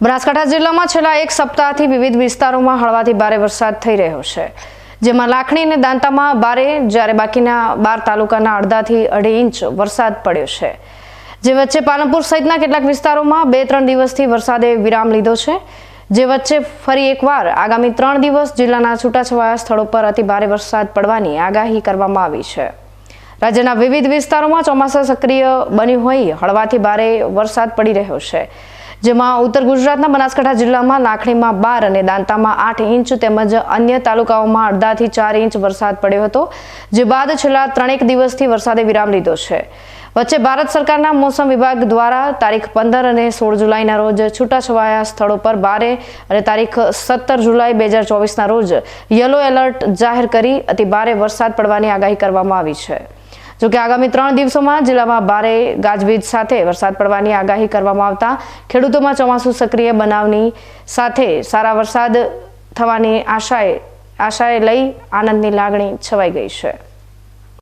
બનાસકાંઠા જિલ્લામાં છેલ્લા એક સપ્તાહથી વિવિધ વિસ્તારોમાં હળવાથી ભારે વરસાદ થઈ રહ્યો છે. જેમાં લાખણી અને દાંતામાં ભારે જ્યારે બાકીના બાર તાલુકાના અડધાથી અઢી ઇંચ વરસાદ પડ્યો છે. જે વચ્ચે પાલનપુર સહિતના કેટલાક વિસ્તારોમાં બે, ત્રણ દિવસથી વરસાદે વિરામ લીધો છે. જે વચ્ચે ફરી એકવાર આગામી ત્રણ દિવસ જિલ્લાના છૂટાછવાયા સ્થળો પર અતિ ભારે વરસાદ પડવાની આગાહી કરવામાં આવી છે. રાજ્યના વિવિધ વિસ્તારોમાં ચોમાસા સક્રિય બન્યું હોય હળવાથી ભારે વરસાદ પડી રહ્યો છે. જેમાં ઉત્તર ગુજરાતના બનાસકાંઠા જિલ્લામાં લાખણીમાં બાર અને દાંતામાં આઠ ઇંચ તેમજ અન્ય તાલુકાઓમાં અડધાથી ચાર ઇંચ વરસાદ પડ્યો હતો, જે બાદ છેલ્લા ત્રણેક દિવસથી વરસાદે વિરામ લીધો છે. વચ્ચે ભારત સરકારના મોસમ વિભાગ દ્વારા તારીખ પંદર અને સોળ જુલાઈના રોજ છૂટાછવાયા સ્થળો પર બારે અને તારીખ સત્તર જુલાઈ બે હજાર ચોવીસના રોજ યલો એલર્ટ જાહેર કરી અતિ ભારે વરસાદ પડવાની આગાહી કરવામાં આવી છે. જોકે આગામી ત્રણ દિવસોમાં જિલ્લામાં ભારે ગાજવીજ સાથે વરસાદ પડવાની આગાહી કરવામાં આવતા ખેડૂતોમાં ચોમાસું સક્રિય બનાવની સાથે સારા વરસાદ થવાની આશાએ આશાએ લઈ આનંદની લાગણી છવાઈ ગઈ છે.